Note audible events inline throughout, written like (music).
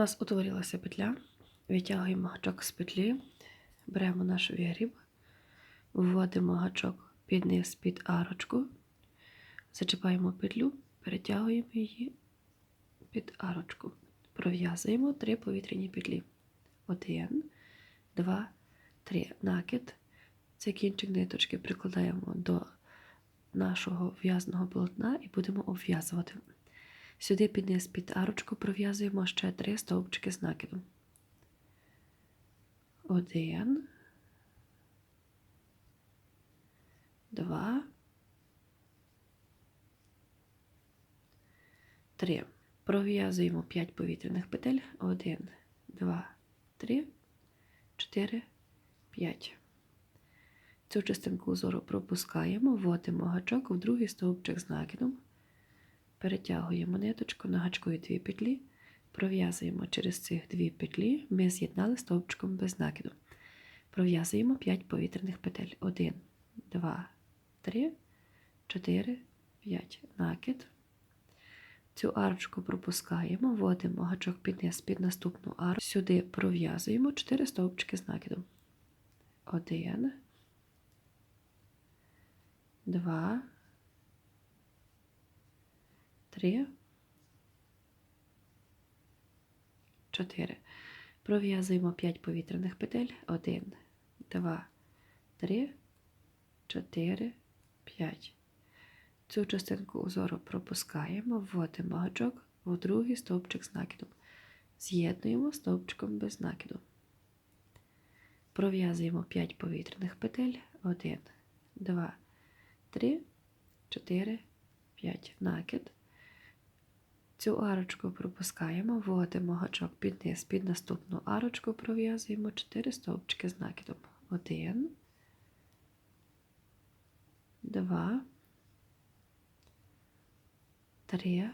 нас утворилася петля, витягуємо гачок з петлі, беремо наш вигріб, вводимо гачок під низ під арочку, зачіпаємо петлю, перетягуємо її під арочку. Пров'язуємо три повітряні петлі. Один, два, три. Накид. Цей кінчик ниточки прикладаємо до нашого в'язаного полотна і будемо обв'язувати. Сюди під низ під арочку пров'язуємо ще три стовпчики з накидом. Один, два, три. Пров'язуємо 5 повітряних петель. Один, два, три, чотири, п'ять. Цю частинку узору пропускаємо, вводимо гачок в другий стовпчик з накидом, перетягуємо ниточку на дві петлі, пров'язуємо через цих дві петлі, ми з'єднали стовпчиком без накиду. Пров'язуємо 5 повітряних петель. 1, 2, 3, 4, 5. Накид. Цю арочку пропускаємо, вводимо гачок під низ під наступну арку. Сюди пров'язуємо 4 стовпчики з накидом. 1, два, три, чотири. Пров'язуємо 5 повітряних петель. Один, два, три, чотири, п'ять. Цю частинку узору пропускаємо, вводимо гачок в другий стовпчик з накидом. З'єднуємо стовпчиком без накиду. Пров'язуємо 5 повітряних петель. 1, 2, 3, 4, 5. Накид. Цю арочку пропускаємо, вводимо гачок під низ, під наступну арочку пров'язуємо 4 стовпчики з накидом. 1, 2, 3,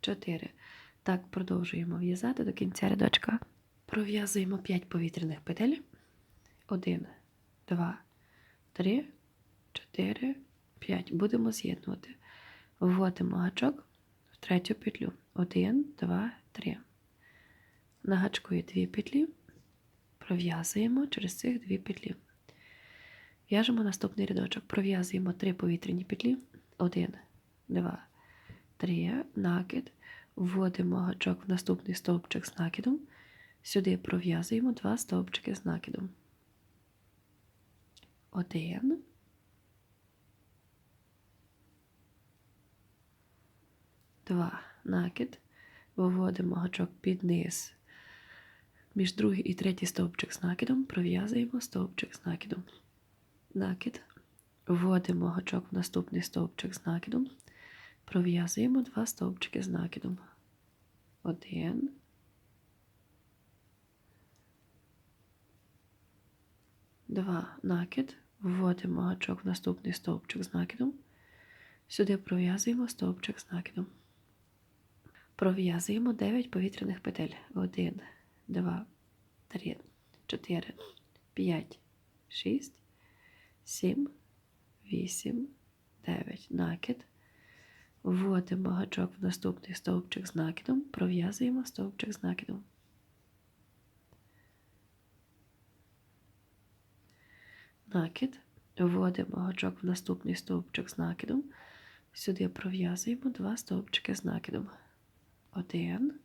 4. Так, продовжуємо в'язати до кінця рядочка. Пров'язуємо 5 повітряних петель. 1, 2, 3, 4, 5. Будемо з'єднувати. Вводимо гачок в третю петлю. 1, 2, 3. На гачку є дві петлі. Пров'язуємо через цих дві петлі. В'яжемо наступний рядочок. Пров'язуємо 3 повітряні петлі. 1, 2, 3. Накид. Вводимо гачок в наступний стовпчик з накидом. Сюди пров'язуємо 2 стовпчики з накидом. Один. Два. Накид. Виводимо гачок під низ. Між другий і третій стовпчик з накидом пров'язуємо стовпчик з накидом. Накид. Вводимо гачок в наступний стовпчик з накидом. Пров'язуємо два стовпчики з накидом. Один. Два. Накид. Вводимо гачок в наступний стовпчик з накидом. Сюди пров'язуємо стовпчик з накидом. Пров'язуємо 9 повітряних петель. 1, 2, 3, 4, 5, 6, 7, 8, 9. Накид. Вводимо гачок в наступний стовпчик з накидом. Пров'язуємо стовпчик з накидом. накид, вводимо гачок в наступний стовпчик з накидом. Сюди пров'язуємо два стовпчики з накидом. Один.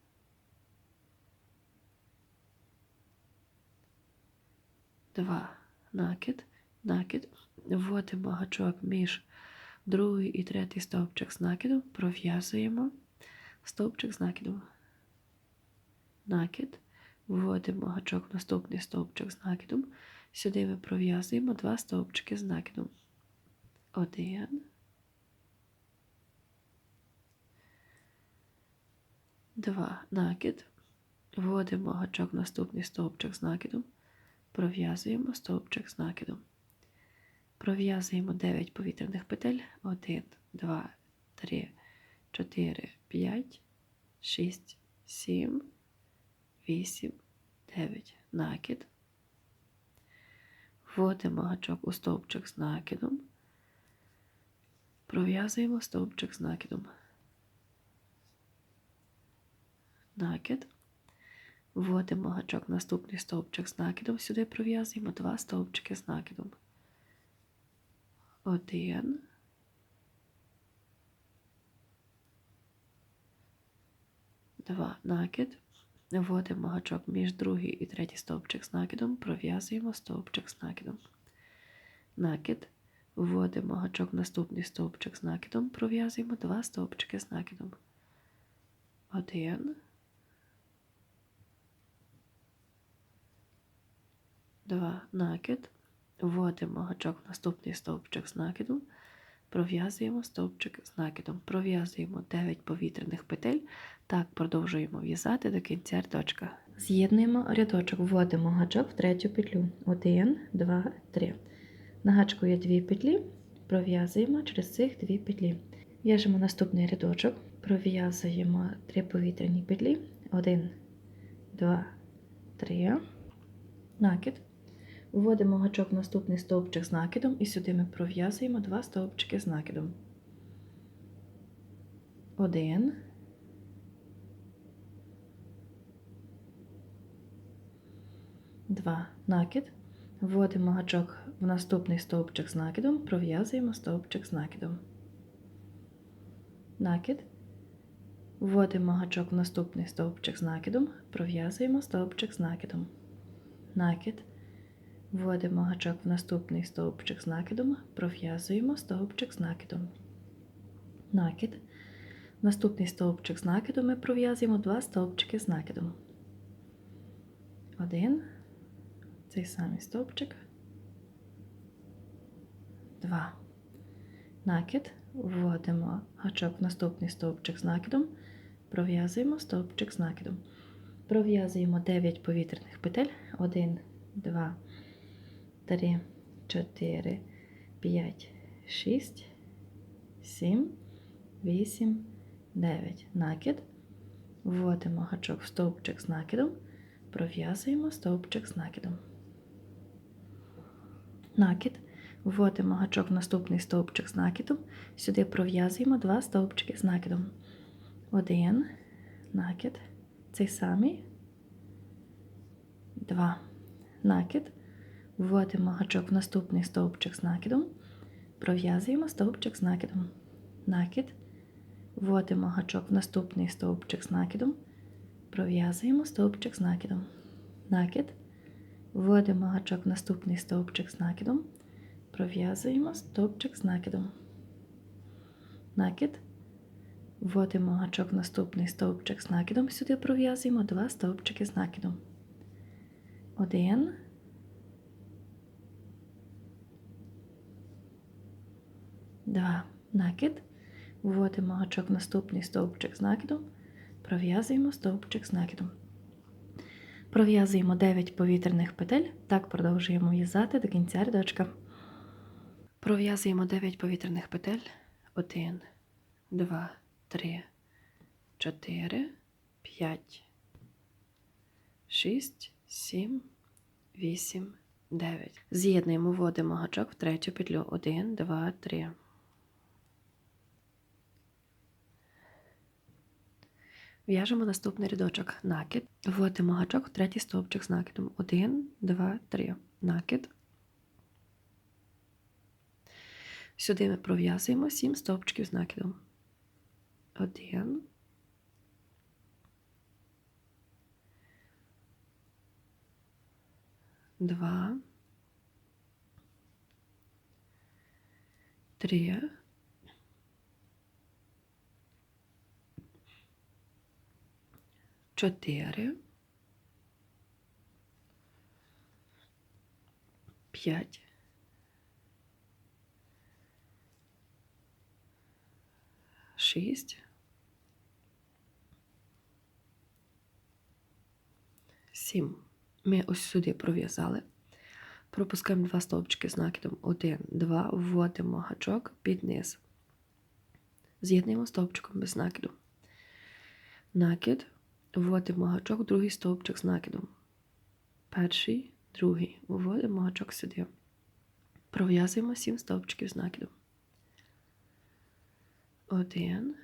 Два. Накид, накид. Вводимо гачок між другий і третій стовпчик з накидом, пров'язуємо стовпчик з накидом. Накид. Вводимо гачок в наступний стовпчик з накидом. Сюди ми пров'язуємо два стовпчики з накидом. Один. Два. Накид. Вводимо гачок в наступний стовпчик з накидом. Пров'язуємо стовпчик з накидом. Пров'язуємо 9 повітряних петель. 1, 2, 3, 4, 5, 6, 7, 8, 9. Накид. Вводимо гачок у стовпчик з накидом, пров'язуємо стовпчик з накидом. Накид. Вводимо гачок наступний стовпчик з накидом. Сюди пров'язуємо два стовпчики з накидом. Один. Два накид. Вводимо гачок між другий і третій стовпчик з накидом, пров'язуємо стовпчик з накидом. Накид. Вводимо гачок наступний стовпчик з накидом, пров'язуємо два стовпчики з накидом. Один. Два накид. Вводимо гачок в наступний стовпчик з накидом, пров'язуємо стовпчик з накидом, пров'язуємо 9 повітряних петель. Так продовжуємо в'язати до кінця рядочка. З'єднуємо рядочок, вводимо гачок в третю петлю. 1, 2, 3. На гачку є дві петлі, пров'язуємо через цих дві петлі. В'яжемо наступний рядочок, пров'язуємо три повітряні петлі. 1, 2, 3. Накид. Вводимо гачок в наступний стовпчик з накидом і сюди ми пров'язуємо два стовпчики з накидом. 1, Два. Накид. Вводимо гачок в наступний стовпчик з накидом, пров'язуємо стовпчик з накидом. Накид. Вводимо гачок в наступний стовпчик з накидом, пров'язуємо стовпчик з накидом. Накид. Вводимо гачок в наступний стовпчик з накидом, пров'язуємо стовпчик з накидом. Накид. Наступний стовпчик з накидом ми пров'язуємо два стовпчики з накидом. Один цей самий стовпчик. Два. Накид. Вводимо гачок в наступний стовпчик з накидом. Пров'язуємо стовпчик з накидом. Пров'язуємо 9 повітряних петель. 1, 2, 3, 4, 5, 6, 7, 8, 9. Накид. Вводимо гачок в стовпчик з накидом. Пров'язуємо стовпчик з накидом накид, вводимо гачок в наступний стовпчик з накидом, сюди пров'язуємо два стовпчики з накидом. Один накид, цей самий, два накид, вводимо гачок в наступний стовпчик з накидом, пров'язуємо стовпчик з накидом, накид, вводимо гачок в наступний стовпчик з накидом, пров'язуємо стовпчик з накидом, накид. Вводимо гачок в наступний стовпчик з накидом, пров'язуємо стовпчик з накидом. Накид. Вводимо гачок в наступний стовпчик з накидом, сюди пров'язуємо два стовпчики з накидом. Один. Два. Накид. Вводимо гачок в наступний стовпчик з накидом, пров'язуємо стовпчик з накидом. Пров'язуємо 9 повітряних петель, так продовжуємо в'язати до кінця рядочка. Пров'язуємо 9 повітряних петель. 1, 2, 3, 4, 5, 6, 7, 8, 9. З'єднуємо, вводимо гачок в третю петлю. 1, 2, 3. В'яжемо наступний рядочок накид. Вводимо гачок в третій стовпчик з накидом. 1, 2, 3. Накид. Сюди ми пров'язуємо 7 стовпчиків з накидом. 1. Два. Три. Чотири, п'ять, шість, сім. Ми ось сюди пров'язали. Пропускаємо два стовпчики з накидом. Один, два, вводимо гачок під низ. З'єднуємо стовпчиком без накиду. Накид. Вводимо гачок, другий стовпчик з накидом. Перший, другий. Вводимо гачок сюди. Пров'язуємо сім стовпчиків з накидом. Один.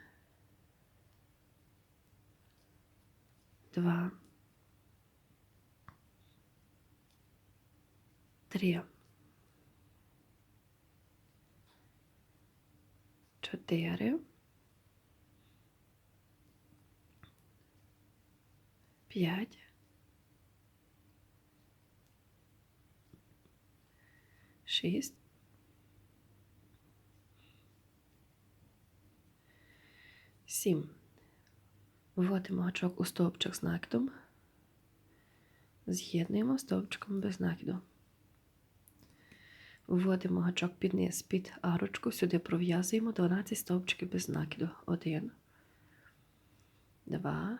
два, три, чотири, п'ять, шість, сім. Вводимо гачок у стовпчик з накидом. З'єднуємо стовпчиком без накиду. Вводимо гачок під низ під арочку, сюди пров'язуємо 12 стовпчиків без накиду. 1, 2,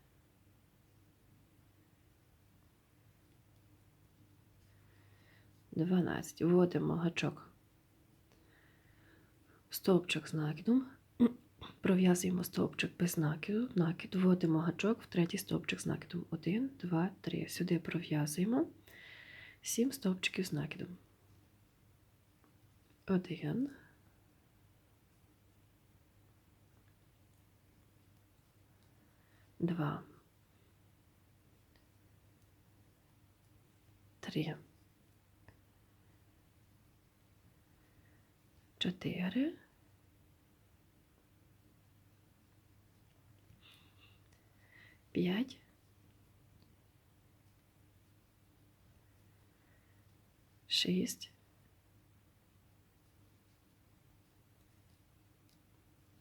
12. Вводимо гачок. Стовпчик з накидом. (clears throat) Пров'язуємо стовпчик без накиду. Накид. Вводимо гачок в третій стовпчик з накидом. 1, 2, 3. Сюди пров'язуємо 7 стовпчиків з накидом. 1, два, три, чотири, п'ять, шість,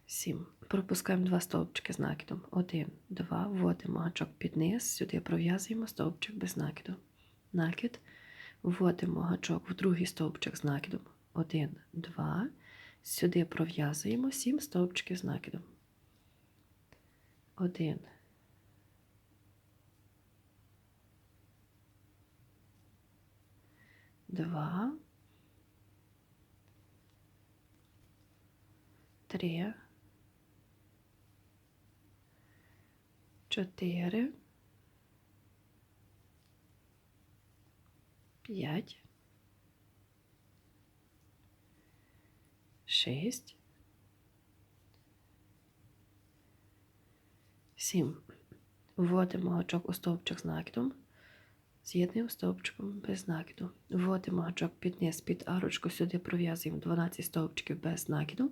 Сім. Пропускаємо два стовпчики з накидом. Один, два. Вводимо гачок під низ, сюди пров'язуємо стовпчик без накиду. Накид. Вводимо гачок в другий стовпчик з накидом. Один, два. Сюди пров'язуємо сім стовпчиків з накидом. Один. Два. Три. чотири, п'ять, шість, сім. Вводимо гачок у стовпчик з накидом, з'єднуємо стовпчиком без накиду. Вводимо гачок під низ, під арочку, сюди пров'язуємо 12 стовпчиків без накиду.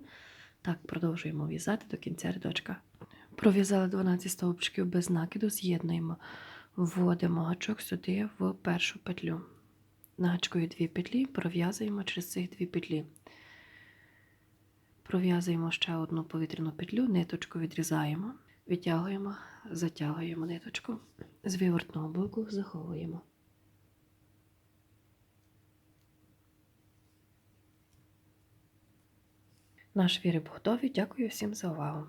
Так, продовжуємо в'язати до кінця рядочка. Пров'язали 12 стовпчиків без накиду, з'єднуємо, вводимо гачок сюди в першу петлю. Нагачкою дві петлі, пров'язуємо через цих дві петлі. Пров'язуємо ще одну повітряну петлю, ниточку відрізаємо, відтягуємо, затягуємо ниточку, з вивертного боку заховуємо. Наш віріб готовий. Дякую всім за увагу.